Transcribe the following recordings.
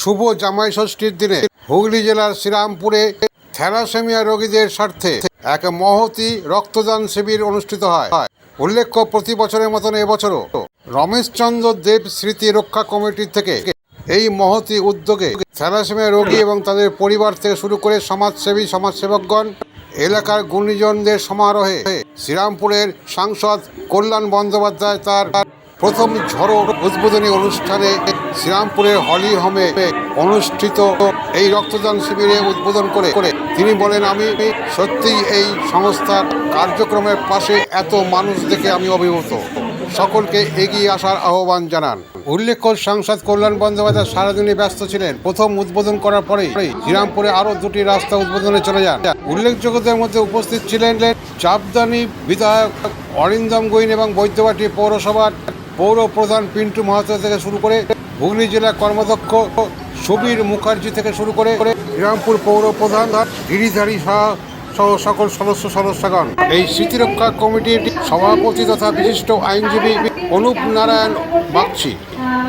শুভ জামাই ষষ্ঠীর দিনে হুগলি জেলার শ্রীরামপুরে থ্যালাসেমিয়া রোগীদের স্বার্থে এক মহতি রক্তদান শিবির অনুষ্ঠিত হয়। উল্লেখ্য, প্রতি বছরের মতন এবছরও রমেশচন্দ্র দেব স্মৃতি রক্ষা কমিটির থেকে এই মহতি উদ্যোগে থ্যালাসেমিয়া রোগী এবং তাদের পরিবার থেকে শুরু করে সমাজসেবী, সমাজসেবকগণ, এলাকার গুণীজনদের সমারোহে শ্রীরামপুরের সাংসদ কল্যাণ বন্দ্যোপাধ্যায় তার প্রথম ঝড়ো উদ্বোধনী অনুষ্ঠানে শ্রীরামপুরের হলি হোমে অনুষ্ঠিত এই রক্তদান শিবিরে উদ্বোধন করে করে তিনি বলেন, আমি সত্যিই এই সংস্থার কার্যক্রমের পাশে এত মানুষ দেখে আমি অভিভূত। সকলকে এগিয়ে আসার আহ্বান জানান। উল্লেখ্য, সাংসদ কল্যাণ বন্দ্যোপাধ্যায় সারাদিনই ব্যস্ত ছিলেন। প্রথম উদ্বোধন করার পরেই শ্রীরামপুরে আরও দুটি রাস্তা উদ্বোধনে চলে যান। উল্লেখযোগ্যদের মধ্যে উপস্থিত ছিলেন চাপদানি বিধায়ক অরিন্দম গৈন এবং বৈদ্যবাটি পৌরসভার পৌর প্রধান পিন্টু মাহাতো থেকে শুরু করে হুগলি জেলা কর্মদক্ষ সুবীর মুখার্জি থেকে শুরু করে শ্রীরামপুর পৌর প্রধান গিরিধারী শাহ সহ সকল সদস্য সদস্যগণ। এই স্মৃতিরক্ষা কমিটির সভাপতি তথা বিশিষ্ট আইনজীবী অনুপ নারায়ণ বাগচি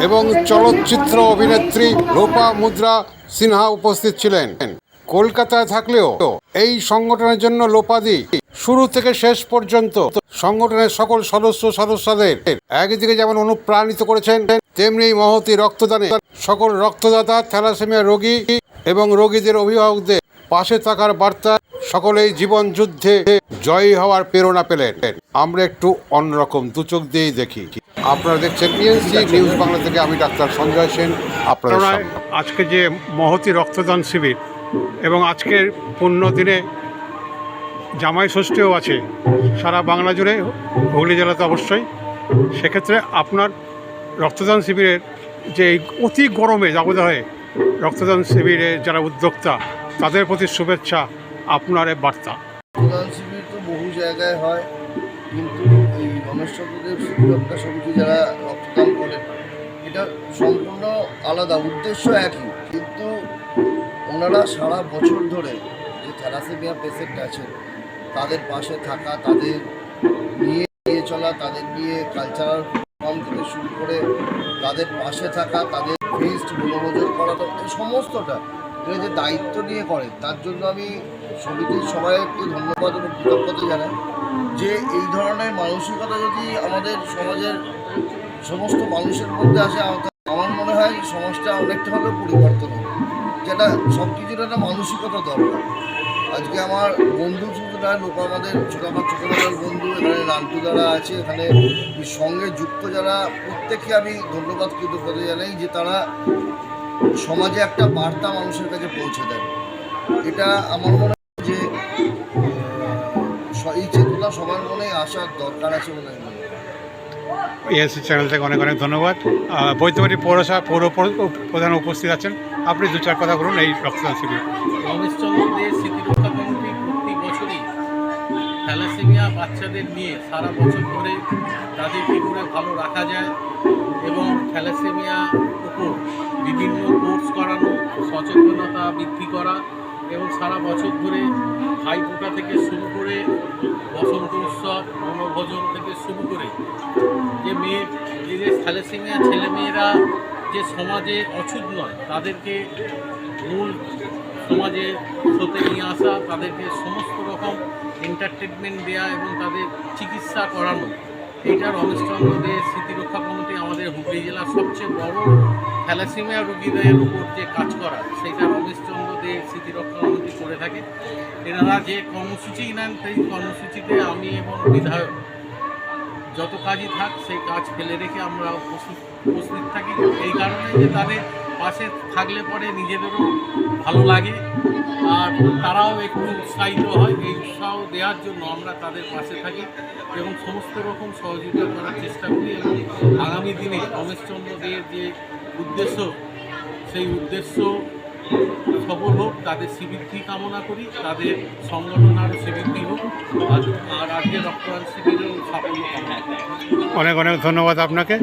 এবং চলচ্চিত্র অভিনেত্রী রূপা মুদ্রা সিনহা উপস্থিত ছিলেন। কলকাতায় থাকলেও এই সংগঠনের জন্য লোপাদি শুরু থেকে শেষ পর্যন্ত সংগঠনের সকল সদস্য সদস্যদের একদিকে যেমন অনুপ্রাণিত করেছেন তেমনি এই মহতি রক্তদানে সকল রক্তদাতা থ্যালাসেমিয়া রোগী এবং রোগীদের অভিভাবকদের পাশে থাকার বার্তা সকলেই জীবন যুদ্ধে জয়ী হওয়ার প্রেরণা পেলেন। আমরা একটু অন্যরকম দু চোখ দিয়েই দেখি। আপনারা দেখছেন ইএনসি নিউজ বাংলা থেকে আমি ডাক্তার সঞ্জয় সেন আপনারা আজকে যে মহতি রক্তদান শিবির এবং আজকের পুণ্য দিনে জামাই ষষ্ঠীও আছে। সারা বাংলা জুড়ে হুগলি জেলাতে অবশ্যই। সেক্ষেত্রে আপনার রক্তদান শিবিরের যে অতি গরমে দাবদাহে রক্তদান শিবিরে যারা উদ্যোক্তা, তাদের প্রতি শুভেচ্ছা, আপনার এ বার্তা। রক্তদান শিবির তো বহু জায়গায় হয়, কিন্তু এই রমেশ চন্দ্রদেব সুরক্ষা সমিতি যারা রক্তদান করেন এটা সম্পূর্ণ আলাদা, উদ্দেশ্য একই। কিন্তু ওনারা সারা বছর ধরে যে থ্যালাসেমিয়া পেশেন্ট আছেন তাদের পাশে থাকা, তাদের নিয়ে নিয়ে চলা, তাদের নিয়ে কালচারাল প্রোগ্রাম থেকে শুরু করে তাদের পাশে থাকা, তাদের ফিস্ট বনভোজন করা তো এই সমস্তটা এরা যে দায়িত্ব নিয়ে করে, তার জন্য আমি সমিতির সবাইকে ধন্যবাদ এবং কৃতজ্ঞতা জানাই যে এই ধরনের মানসিকতা যদি আমাদের সমাজের সমস্ত মানুষের মধ্যে আসে আম- আমার মনে হয় সমাজটা অনেকটা হলেও পরিবর্তন হবে। যেটা সব কিছুর একটা মানসিকতা দরকার। আজকে আমার বন্ধু শুধু নয় লোক আমাদের ছোটো আমার ছোটোবেলার বন্ধু এখানে নান্টু যারা আছে এখানে সঙ্গে যুক্ত যারা প্রত্যেককে আমি ধন্যবাদ কৃতজ্ঞতা জানাই যে তারা সমাজে একটা বার্তা মানুষের কাছে পৌঁছে দেয়। এটা আমার মনে হয় যে এই চেতনা সবার মনে আসার দরকার আছে বলে মনে করি। এএসসি চ্যানেল থেকে অনেক অনেক ধন্যবাদ। বৈদ্যবাড়ি পৌরসভা পৌর প্রধান উপস্থিত আছেন। আপনি দু চার কথা বলুন এই রক্তদান শিবির। রমেশচন্দ্র দে বাচ্চাদের নিয়ে সারা বছর ধরে তাদের কী করে ভালো রাখা যায় এবং থ্যালাসেমিয়া উপর বিভিন্ন কোর্স করানো, সচেতনতা বৃদ্ধি করা এবং সারা বছর ধরে ভাইফোঁটা থেকে শুরু করে বসন্ত উৎসব বনভোজন থেকে শুরু করে যে মেয়ে যে থ্যালাসেমিয়া ছেলেমেয়েরা যে সমাজে অছুত নয়, তাদেরকে মূল সমাজে স্রোতে নিয়ে আসা, তাদেরকে সমস্ত রকম এন্টারটেনমেন্ট দেওয়া এবং তাদের চিকিৎসা করানো এইটা রমেশচন্দ্র দে স্মৃতিরক্ষা কমিটি আমাদের হুগলি জেলার সবচেয়ে বড় থ্যালাসেমিয়া রোগীদের উপর যে কাজ করা সেটা রমেশচন্দ্র দে স্মৃতিরক্ষা কমিটি করে থাকে। এনারা যে কর্মসূচি নেন, সেই কর্মসূচিতে আমি এবং বিধায়ক যত কাজই থাক, সেই কাজ ফেলে রেখে আমরা উপস্থিত উপস্থিত থাকি। এই কারণে যে তাদের পাশে থাকলে পরে নিজেদেরও ভালো লাগে। আর তারাও একটু উৎসাহিত হয় এই উৎসাহ দেওয়ার জন্য আমরা তাদের পাশে থাকি এবং সমস্ত রকম সহযোগিতা করার চেষ্টা করি এবং আগামী দিনে রমেশচন্দ্র দের যে উদ্দেশ্য, সেই উদ্দেশ্য সফল হোক, তাদের শ্রীবৃদ্ধি কামনা করি, তাদের সংগঠন আরও শ্রীবৃদ্ধি হোক। আর আর আজকে রক্তদান শিবিরেও সাফল্য অনেক অনেক ধন্যবাদ আপনাকে।